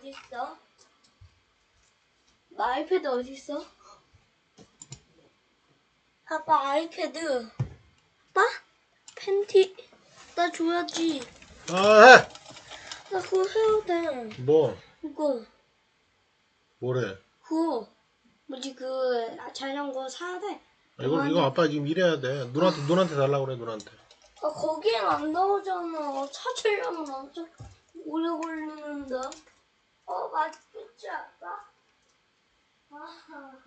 어딨어? 나 아이패드 어딨어? 아빠 아이패드. 아빠? 팬티. 나 줘야지. 아, 나 그거 해야 돼. 해. 뭐? 이거. 뭐래? 그거. 뭐지 그 자전거 사야 돼. 아, 이거, 이거 아빠 지금 일해야 돼. 누나한테, 누나한테 달라고 그래, 누나한테. 아 거기엔 안 나오잖아. 찾으려면 엄청 오래 걸리는데. 어 아빠? 아하하.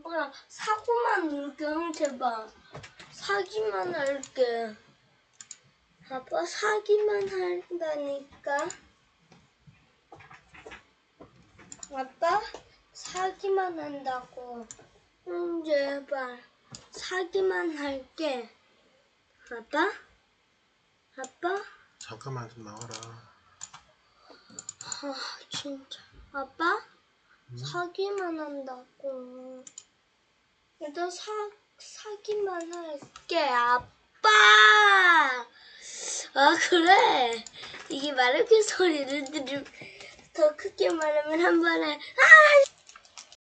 그냥 사고만 형 제발. 사기만 할게. 아빠 사기만 한다니까. 아빠 사기만 한다고. 응, 제발. 사기만 할게. 아빠? 잠깐만 좀 나와라. 아, 진짜. 아빠? 사기만 한다고. 일단 사, 사기만 할게. 아빠! 아, 그래. 이게 말하는 소리를 들으면 더 크게 말하면 한 번에, 아!